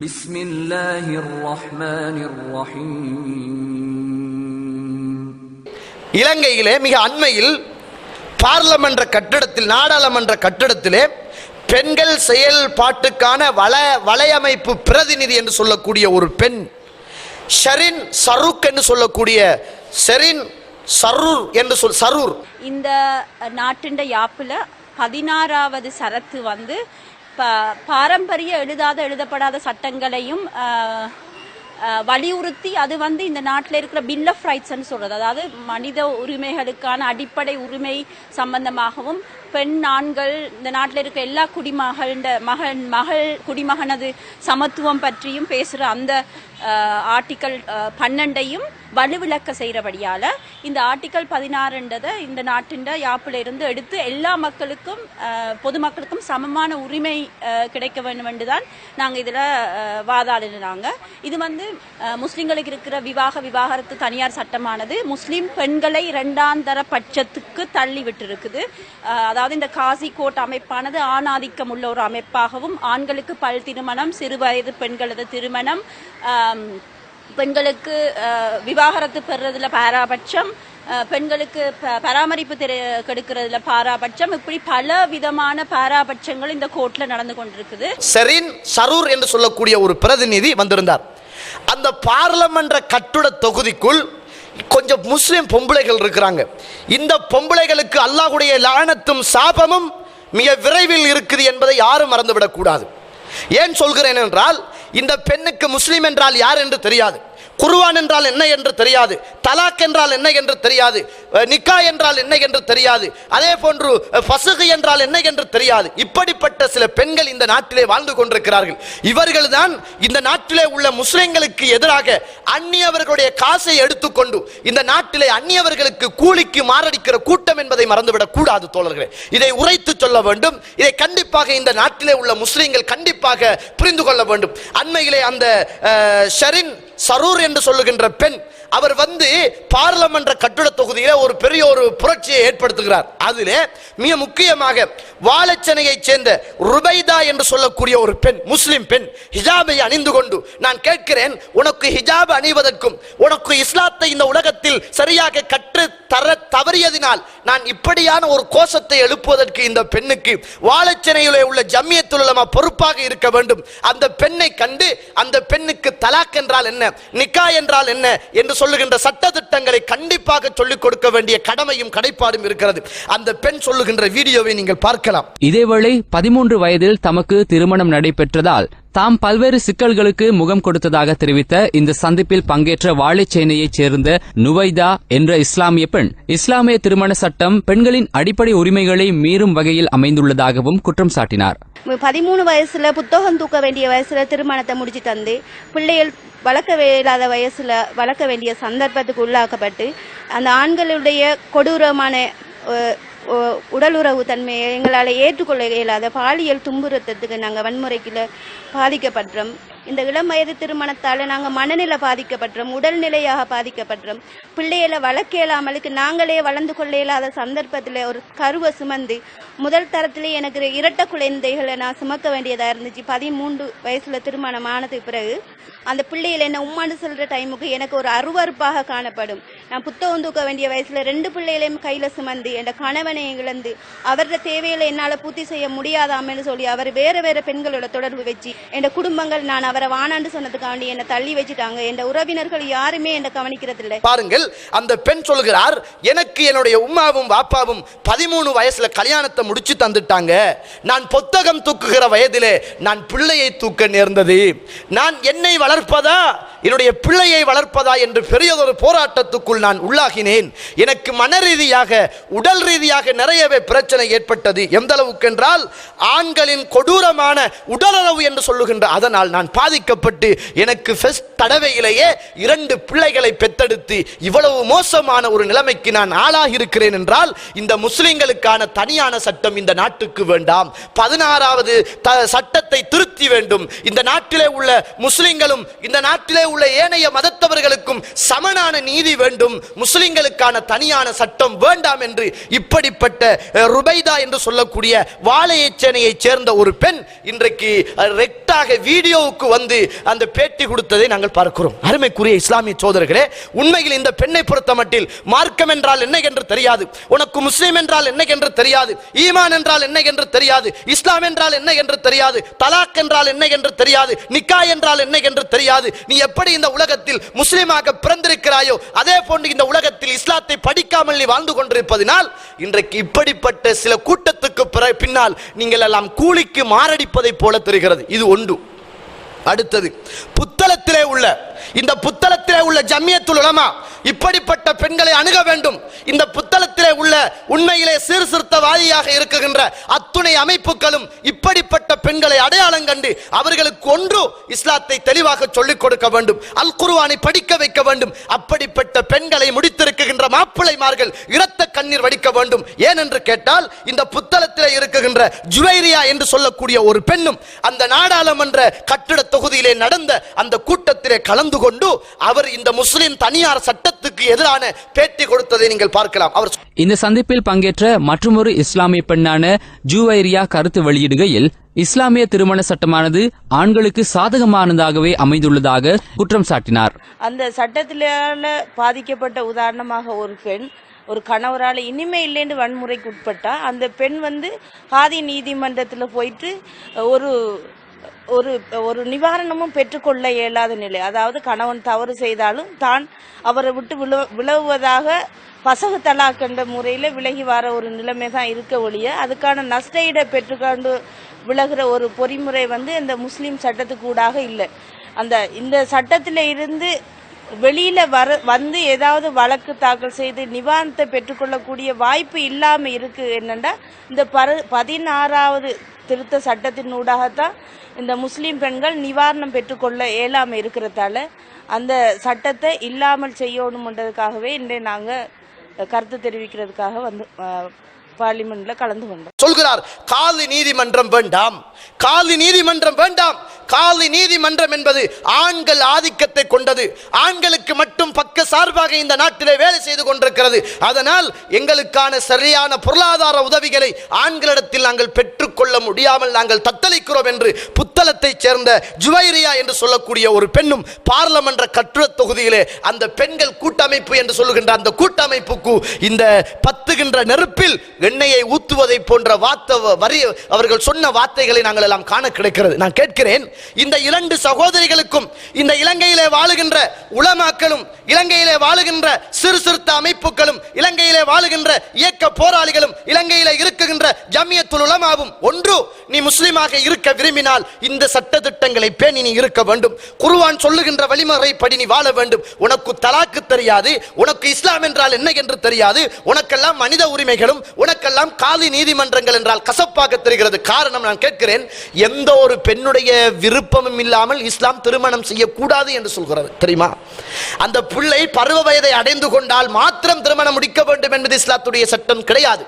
بسم الله الرحمن الرحيم இலங்கையிலே மிக அண்மையில் பார்லமென்ற கட்டிடத்தில் நாடாளுமன்ற கட்டிடத்திலே பெண்கள் செயல்பாட்டுக்கான வள வலையமைப்பு பிரதிநிதி என்று சொல்லக்கூடிய ஒரு பெண் ஷரின் சருக் என்று சொல்லக்கூடிய ஷெரின் சரூர் என்று சொல் சரூர் இந்த நாட்டின் யாப்பில் பதினாறாவது சரத்து வந்து ப பாரம்பரிய எழுதாத எழுதப்படாத சட்டங்களையும் வலியுறுத்தி அது வந்து இந்த நாட்டில் இருக்கிற பில் ஆஃப் ரைட்ஸ்ன்னு சொல்கிறது அதாவது மனித உரிமைகளுக்கான அடிப்படை உரிமை சம்பந்தமாகவும் பெண் ஆண்கள் இந்த நாட்டில் இருக்கிற எல்லா குடிமகள்ட மகன் மகள் குடிமகனது சமத்துவம் பற்றியும் பேசுகிற அந்த ஆர்டிக்கல் பன்னெண்டையும் வலுவிளக்க செய்கிறபடியால் இந்த ஆர்டிக்கல் பதினாறுன்றதை இந்த நாட்டின் யாப்பில் இருந்து எடுத்து எல்லா மக்களுக்கும் பொதுமக்களுக்கும் சமமான உரிமை கிடைக்க வேண்டும் என்று தான் நாங்கள் இதில் வாதாடினாங்க. இது வந்து முஸ்லீம்களுக்கு இருக்கிற விவாக விவாகரத்து தனியார் சட்டமானது முஸ்லீம் பெண்களை இரண்டாந்தர பட்சத்துக்கு தள்ளி விட்டிருக்குது. அதாவது இந்த காசி கோட் அமைப்பானது ஆணாதிக்கம் உள்ள ஒரு அமைப்பாகவும் ஆண்களுக்கு பல் திருமணம் சிறுவயது பெண்களது திருமணம் பெண்களுக்கு விவாகரத்து பெறுறதுல பாராபட்சம் பெண்களுக்கு ப- பராமரிப்பு தெரி கெடுக்கிறதுல பாராபட்சம். இப்படி பல விதமான பாராபட்சங்கள் இந்த கோர்ட்ல நடந்து கொண்டிருக்குது. செரின் சரூர் என்று சொல்லக்கூடிய ஒரு பிரதிநிதி வந்திருந்தார். அந்த பார்லமென்ற கட்டுட தொகுதிக்குள் கொஞ்சம் முஸ்லிம் பொம்பளைகள் இருக்கிறாங்க. இந்த பொம்பளைகளுக்கு அல்லாஹுடைய லானத்தும் சாபமும் மிக விரைவில் இருக்குது என்பதை யாரும் மறந்துவிடக் கூடாது ஏன் சொல்கிறேன் என்றால் இந்த பெண்ணுக்கு முஸ்லீம் என்றால் யார் என்று தெரியாது. குருவான் என்றால் என்ன என்று தெரியாது. தலாக் என்றால் என்ன என்று தெரியாது. நிக்கா என்றால் என்ன என்று தெரியாது. அதே போன்று பசுகு என்றால் என்ன என்று தெரியாது. இப்படிப்பட்ட சில பெண்கள் இந்த நாட்டிலே வாழ்ந்து கொண்டிருக்கிறார்கள். இவர்கள் தான் இந்த நாட்டிலே உள்ள முஸ்லிம்களுக்கு எதிராக அந்நியவர்களுடைய காசை எடுத்துக்கொண்டு இந்த நாட்டிலே அந்நியவர்களுக்கு கூலிக்கு மாரடிக்கிற கூட்டம் என்பதை மறந்துவிடக் கூடாது தோழர்களே. இதை உரைத்து சொல்ல வேண்டும். இதை கண்டிப்பாக இந்த நாட்டிலே உள்ள முஸ்லிம்கள் கண்டிப்பாக புரிந்து கொள்ள வேண்டும். அண்மையிலே அந்த அஹ், ஷரின் சரூர் என்று சொல்லுகின்ற பெண் அவர் வந்து பார்லமென்ற கட்டிட தொகுதியில ஒரு பெரிய ஒரு புரட்சியை ஏற்படுத்துகிறார். அதிலே மிக முக்கியமாக வாழச்சனையைச் சேர்ந்த ருபைதா என்று சொல்லக்கூடிய ஒரு பெண் முஸ்லிம் பெண் ஹிஜாபை அணிந்து கொண்டு நான் கேட்கிறேன் உனக்கு ஹிஜாப் அணிவதற்கும் உனக்கு இஸ்லாத்தை இந்த உலகத்தில் சரியாக கற்று தர தவறியதினால் நான் இப்படியான ஒரு கோஷத்தை எழுப்புவதற்கு இந்த பெண்ணுக்கு வாழச்சனையிலே உள்ள ஜம்மியத்துலமா பொறுப்பாக இருக்க வேண்டும். அந்த பெண்ணை கண்டு அந்த பெண்ணுக்கு தலாக் என்றால் என்ன நிக்கா என்றால் என்ன என்று சொல்லுகின்ற சட்ட திட்டங்களை கண்டிப்பாக சொல்லிக் கொடுக்க வேண்டிய கடமையும் கடைப்பாடும் இருக்கிறது. அந்த பெண் சொல்லுகின்ற வீடியோவை நீங்கள் பார்க்கலாம். இதேவேளை பதிமூன்று வயதில் தமக்கு திருமணம் நடைபெற்றதால் தாம் பல்வேறு சிக்கல்களுக்கு முகம் கொடுத்ததாக தெரிவித்த இந்த சந்திப்பில் பங்கேற்ற வாழைச்சேனையைச் சேர்ந்த நுவைதா என்ற இஸ்லாமிய பெண் இஸ்லாமிய திருமண சட்டம் பெண்களின் அடிப்படை உரிமைகளை மீறும் வகையில் அமைந்துள்ளதாகவும் குற்றம் சாட்டினார். பதிமூணு வயசுல புத்தகம் தூக்க வேண்டிய வயசுல திருமணத்தை முடிச்சு தந்து பிள்ளைகள் வளர்க்க இயலாத வயசுல வளர்க்க வேண்டிய சந்தர்ப்பத்துக்கு உள்ளாக்கப்பட்டு அந்த ஆண்களுடைய கொடூரமான உடலுறவு தன்மையை எங்களால் ஏற்றுக்கொள்ள இயலாத பாலியல் துன்புறுத்தத்துக்கு நாங்கள் வன்முறைக்குள்ள பாதிக்கப்பட்டோம் இந்த இளம் வயது திருமணத்தால் நாங்கள் மனநிலை பாதிக்கப்பட்டோம் உடல்நிலையாக பாதிக்கப்பட்டோம் பிள்ளைகளை வளர்க்க இயலாமலுக்கு நாங்களே வளர்ந்து கொள்ள இயலாத சந்தர்ப்பத்தில் ஒரு கருவை சுமந்து முதல் தரத்திலே எனக்கு இரட்ட குழந்தைகளை நான் சுமக்க வேண்டியதாக இருந்துச்சு. பதிமூன்று வயசுல திருமணம் ஆனதுக்கு பிறகு அந்த பிள்ளைகளை என்ன உம்மாண்டு சொல்கிற டைமுக்கு எனக்கு ஒரு அருவருப்பாக காணப்படும். நான் புத்தகம் தூக்க வேண்டிய வயசுல ரெண்டு பிள்ளைகளையும் கையில சுமந்து என் கணவனை இழந்து அவரோட தேவைகளை என்னால பூர்த்தி செய்ய முடியாதாமன்னு சொல்லி அவர் வேற வேற பெண்களோட தொடர்பு வச்சு என் குடும்பங்கள் நான் அவர் வானாண்டு சொன்னதுக்காண்டி என்னை தள்ளி வச்சுட்டாங்க. என் உறவினர்கள் யாருமே என்னை கவனிக்கிறது இல்லை பாருங்கள் அந்த பெண் சொல்கிறார் எனக்கு என்னுடைய உம்மாவும் வாப்பாவும் பதிமூணு வயசுல கல்யாணத்தை முடிச்சு தந்துட்டாங்க. நான் புத்தகம் தூக்குகிற வயதிலே நான் பிள்ளையை தூக்க நேர்ந்தது. நான் என்னை வளர்ப்பதா? என்னுடைய பிள்ளையை வளர்ப்பதா என்று பெரியதொரு போராட்டத்துக்குள் நான் உள்ளாகினேன். எனக்கு மன ரீதியாக உடல் ரீதியாக நிறையவே பிரச்சனை ஏற்பட்டது. எந்த அளவுக்கு என்றால் ஆண்களின் கொடூரமான உடலுறவு என்று சொல்லுகின்ற அதனால் நான் பாதிக்கப்பட்டு எனக்கு ஃபெஸ்ட் தடவையிலேயே இரண்டு பிள்ளைகளை பெத்தெடுத்து இவ்வளவு மோசமான ஒரு நிலைமைக்கு நான் ஆளாகி இருக்கிறேன் என்றால் இந்த முஸ்லிம்களுக்கான தனியான சட்டம் இந்த நாட்டுக்கு வேண்டாம். பதினாறாவது சட்டத்தை திருத்தி வேண்டும். இந்த நாட்டிலே உள்ள முஸ்லிம்களும் இந்த நாட்டிலே உள்ள ஏனைய மதத்தவர்களுக்கும் சமனான நீதி வேண்டும் முஸ்லிம்களுக்கான தனியான சட்டம் வேண்டாம் என்று இப்படிப்பட்ட ருபைதா என்று சொல்லக்கூடிய வாழையச்சேனையைச் சேர்ந்த ஒரு பெண் இன்றைக்கு ரெக்டாக வீடியோவுக்கு வந்து அந்த பேட்டி கொடுத்ததை நாங்கள் பார்க்கிறோம். அருமைக்குரிய இஸ்லாமிய சோதரர்களே உண்மையில் இந்த பெண்ணை பொறுத்த மட்டில் மார்க்கம் என்றால் என்ன என்று தெரியாது உனக்கு முஸ்லிம் என்றால் என்ன என்று தெரியாது ஈமான் என்றால் என்ன என்று தெரியாது இஸ்லாம் என்றால் என்ன என்று தெரியாது தலாக் என்றால் என்ன என்று தெரியாது நிக்கா என்றால் என்ன என்று தெரியாது நீ எப்படி இந்த உலகத்தில் முஸ்லீமாக பிறந்திருக்கிறாயோ அதே போன்று இந்த உலகத்தில் இஸ்லாத்தை படிக்காமல் நீ வாழ்ந்து கொண்டிருப்பதினால் இன்றைக்கு இப்படிப்பட்ட சில கூட்டத்துக்கு பிற- பின்னால் நீங்கள் எல்லாம் கூலிக்கு மாரடிப்பதை போல தெரிகிறது. இது ஒன்று. அடுத்தது புத்தளத்திலே உள்ள இந்த புத்தளத்திலே உள்ள ஜம்மியத்துல் உலமா இப்படிப்பட்ட பெண்களை அணுக வேண்டும். இந்த புத்தளத்திலே உள்ள உண்மையிலே சீர்திருத்தவாதியாக இருக்குகின்ற அத்துணை அமைப்புகளும் இப்படிப்பட்ட பெண்களை அடையாளம் கண்டு அவர்களுக்கு ஒன்று இஸ்லாத்தை தெளிவாக சொல்லிக் கொடுக்க வேண்டும். அல் குருவானை படிக்க வைக்க வேண்டும். அப்படிப்பட்ட பெண்களை முடித்திருக்குகின்ற மாப்பிள்ளைமார்கள் இரத்த கண்ணீர் வடிக்க வேண்டும். ஏனென்று கேட்டால் இந்த புத்தளத்திலே இருக்குகின்ற ஜுவைரியா என்று சொல்லக்கூடிய ஒரு பெண்ணும் அந்த நாடாளுமன்ற கட்டிடத்தை தொகுதியிலே நடந்த அந்த கூட்டத்திலே கலந்து கொண்டு அவர் இந்த முஸ்லிம் தனியார் சட்டத்துக்கு எதிரான பேட்டி கொடுத்ததை நீங்கள் பார்க்கலாம். அவர் இந்த சந்திப்பில் பங்கேற்ற மற்றொரு இஸ்லாமிய பெண்ணான ஜூவைரியா கருத்து வெளியிடுகையில் இஸ்லாமிய திருமண சட்டமானது ஆண்களுக்கு சாதகமானதாகவே அமைந்துள்ளதாக குற்றம் சாட்டினார். அந்த சட்டத்திலால பாதிக்கப்பட்ட உதாரணமாக ஒரு பெண் ஒரு கணவரால் இனிமே இல்லைன்னு வன்முறைக்கு உட்பட்டா அந்த பெண் வந்து காதி நீதிமன்றத்தில் போயிட்டு ஒரு ஒரு ஒரு நிவாரணமும் பெற்றுக்கொள்ள இயலாத நிலை. அதாவது கணவன் தவறு செய்தாலும் தான் அவரை விட்டு விழு விலகுவதாக பசகு தலாக் என்ற முறையில் விலகி வர ஒரு நிலைமை தான் இருக்க ஒழிய அதுக்கான நஷ்டஈடை பெற்றுக்கொண்டு விலகிற ஒரு பொறிமுறை வந்து இந்த முஸ்லீம் சட்டத்துக்கு ஊடாக இல்லை. அந்த இந்த சட்டத்தில் இருந்து வெளியில வர வந்து ஏதாவது வழக்கு தாக்கல் செய்து நிவாரணத்தை பெற்றுக்கொள்ளக்கூடிய வாய்ப்பு இல்லாம இருக்கு என்னன்னா இந்த பரு பதினாறாவது திருத்த சட்டத்தின் ஊடாகத்தான் இந்த முஸ்லீம் பெண்கள் நிவாரணம் பெற்றுக்கொள்ள இயலாமல் இருக்கிறதால அந்த சட்டத்தை இல்லாமல் செய்யணும்ன்றதுக்காகவே இன்றைய நாங்கள் கருத்து தெரிவிக்கிறதுக்காக வந்து பார்லிமெண்ட்ல கலந்து கொண்டோம். சொல்கிறார் காலி நீதிமன்றம் வேண்டாம். காலி நீதிமன்றம் வேண்டாம். காலி நீதிமன்றம் என்பது ஆண்கள் ஆதிக்கத்தை கொண்டது. ஆண்களுக்கு மட்டும் பக்க சார்பாக இந்த நாட்டிலே வேலை செய்து கொண்டிருக்கிறது. அதனால் எங்களுக்கான சரியான பொருளாதார உதவிகளை ஆண்களிடத்தில் நாங்கள் பெற்றுக்கொள்ள முடியாமல் நாங்கள் தத்தளிக்கிறோம் என்று புத்தளத்தைச் சேர்ந்த ஜுவைரியா என்று சொல்லக்கூடிய ஒரு பெண்ணும் பார்லமன்ற கட்டுர தொகுதியிலே அந்த பெண்கள் கூட்டமைப்பு என்று சொல்லுகின்ற அந்த கூட்டமைப்புக்கு இந்த பத்துகின்ற நெருப்பில் எண்ணெயை ஊத்துவதை போன்ற வார்த்தை வரி அவர்கள் சொன்ன வார்த்தைகளை நாங்கள் எல்லாம் காண கிடைக்கிறது. நான் கேட்கிறேன் இந்த இரண்டு சகோதரிகளுக்கும் இந்த இலங்கையிலே வாழுகின்ற உளமாக்களும் இலங்கையிலே வாழுகின்ற சிறு சிறுத்த அமைப்புகளும் இலங்கையிலே வாழுகின்ற இயக்க போராளிகளும் இலங்கையிலே இருக்குகின்ற ஜம்மியத்துல் உலமாவும் ஒன்று நீ முஸ்லிமாக இருக்க விரும்பினால் இந்த சட்ட திட்டங்களை பேணி நீ இருக்க வேண்டும். குருவான் சொல்லுகின்ற வழிமுறைப்படி நீ வாழ வேண்டும். உனக்கு தலாக்கு தெரியாது உனக்கு இஸ்லாம் என்றால் என்ன என்று தெரியாது உனக்கெல்லாம் மனித உரிமைகளும் எனக்கெல்லாம் காலி நீதிமன்றங்கள் என்றால் கசப்பாக தெரிகிறது. காரணம் நான் கேட்கிறேன் எந்த ஒரு பெண்ணுடைய விருப்பமும் இல்லாமல் இஸ்லாம் திருமணம் செய்யக்கூடாது என்று சொல்கிறது தெரியுமா? அந்த பிள்ளை பருவ வயதை அடைந்து கொண்டால் மாத்திரம் திருமணம் முடிக்க வேண்டும் என்பது இஸ்லாத்துடைய சட்டம் கிடையாது.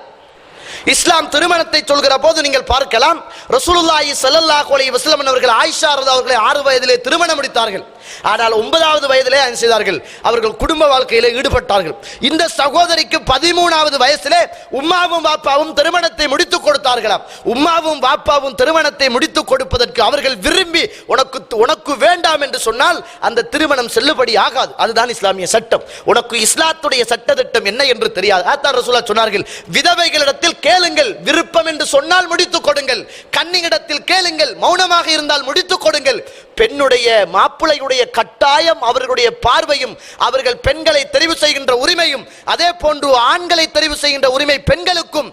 இஸ்லாம் திருமணத்தை சொல்கிற போது நீங்கள் பார்க்கலாம் ரசூலுல்லாஹி சல்லல்லாஹு அலைஹி வஸல்லம் அவர்கள் ஆயிஷா அவர்களை ஆறு வயதிலே திருமணம் முடித்தார்கள். ஆனால் ஒன்பதாவது வயதிலே என்ன செய்தார்கள்? அவர்கள் குடும்ப வாழ்க்கையிலே ஈடுபட்டார்கள். இந்த சகோதரிக்கு பதிமூணாவது வயசிலே உம்மாவும் வாப்பாவும் திருமணத்தை முடித்துக் கொடுத்தார்களாம். உம்மாவும் வாப்பாவும் திருமணத்தை முடித்துக் கொடுப்பதற்கு அவர்கள் விரும்பி உனக்கு உனக்கு வேண்டாம் என்று சொன்னால் அந்த திருமணம் செல்லுபடி ஆகாது. அதுதான் இஸ்லாமிய சட்டம். உனக்கு இஸ்லாத்துடைய சட்டத்திட்டம் என்ன என்று தெரியாது. ஆத்தார் ரசூலா சொன்னார்கள் விதவைகளிடத்தில் கேளுங்கள் விருப்பம் என்று சொன்னால் முடித்துக் கொடுங்கள். கண்ணியிடத்தில் கேளுங்கள் மௌனமாக இருந்தால் முடித்துக் கொடுங்கள். பெண்ணுடைய மாப்பிள்ளையுடைய கட்டாயம் அவர்களுடைய பார்வையும் அவர்கள் பெண்களை தெரிவு செய்கின்ற உரிமையும் அதே போன்று ஆண்களை தெரிவு செய்கின்ற உரிமை பெண்களுக்கும்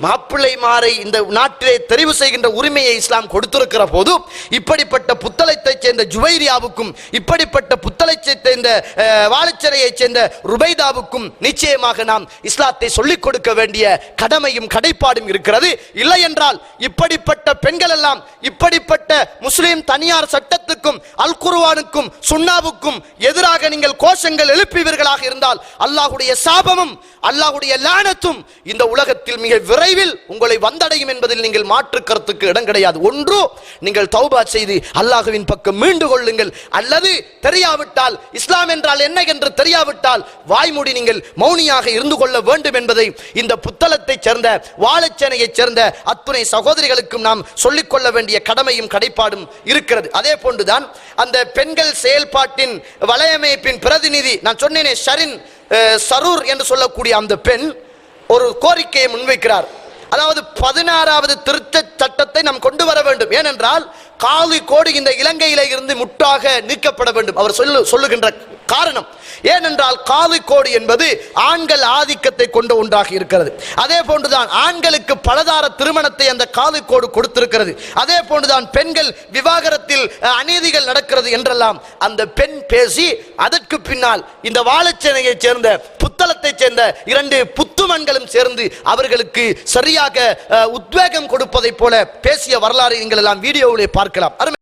மாப்பிள்ளை மாறை இந்த நாட்டிலே தெரிவு செய்கின்ற உரிமையை இஸ்லாம் கொடுத்திருக்கிற போது இப்படிப்பட்ட புத்தளத்தை சேர்ந்த ஜுவைரியாவுக்கும் இப்படிப்பட்ட புத்தளத்தைச் சேர்ந்த அஹ், சேர்ந்த ருபைதாவுக்கும் நிச்சயமாக நாம் இஸ்லாத்தை சொல்லிக் கொடுக்க வேண்டிய கடமையும் கடைப்பாடும் இருக்கிறது. இல்லை என்றால் இப்படிப்பட்ட பெண்கள் எல்லாம் இப்படிப்பட்ட முஸ்லிம் தனியார் சட்டத்துக்கும் அல் குருவானுக்கும் சுண்ணாவுக்கும் எதிராக நீங்கள் கோஷங்கள் எழுப்பியவர்களாக இருந்தால் அல்லாஹுடைய சாபமும் அல்லாஹுடைய லானத்தும் இந்த உலகத்தில் மிக விரைவில் உங்களை வந்தடையும் என்பதில் நீங்கள் மாற்று கருத்துக்கு இடம் கிடையாது. ஒன்று நீங்கள் தௌபா செய்து அல்லாஹுவின் பக்கம் மீண்டு கொள்ளுங்கள். அல்லது தெரியாவிட்டால் இஸ்லாம் என்றால் என்ன என்று தெரியாவிட்டால் வாய்மூடி நீங்கள் மௌனியாக இருந்து கொள்ள வேண்டும் என்பதை இந்த புத்தளத்தைச் சேர்ந்த வாழைச்சேனையைச் சேர்ந்த அத்துணை சகோதரிகளுக்கும் நாம் சொல்லிக்கொள்ள வேண்டிய கடமையும் கடைப்பாடும் இருக்கிறது. அதே போன்றுதான் அந்த பெண்கள் செயல்பாட்டின் வலையமைப்பின் பிரதிநிதி நான் சொன்னேனே ஷரின் சரூர் என்று சொல்லக்கூடிய அந்த பெண் ஒரு கோரிக்கையை முன்வைக்கிறார். அதாவது பதினாறாவது திருத்த சட்டத்தை நாம் கொண்டு வர வேண்டும். ஏனென்றால் காலி கோடு இந்த இலங்கையில இருந்து முட்டாக நீக்கப்பட வேண்டும். அவர் சொல்லு சொல்லுகின்ற காரணம் ஏனென்றால் காலி கோடு என்பது ஆண்கள் ஆதிக்கத்தை கொண்ட ஒன்றாக இருக்கிறது. அதே போன்றுதான் ஆண்களுக்கு பலதார திருமணத்தை அந்த காலி கோடு கொடுத்திருக்கிறது. அதே போன்றுதான் பெண்கள் விவாகரத்தில் அஹ், அநீதிகள் நடக்கிறது என்றெல்லாம் அந்த பெண் பேசி அதற்கு பின்னால் இந்த வாழைச்சேனையைச் சேர்ந்த புத்தளத்தைச் சேர்ந்த இரண்டு புத்துமன்களும் சேர்ந்து அவர்களுக்கு சரியாக உத்வேகம் கொடுப்பதைப் போல பேசிய வரலாறு நீங்கள் எல்லாம் வீடியோவிலே பார்க்கலாம். அருமை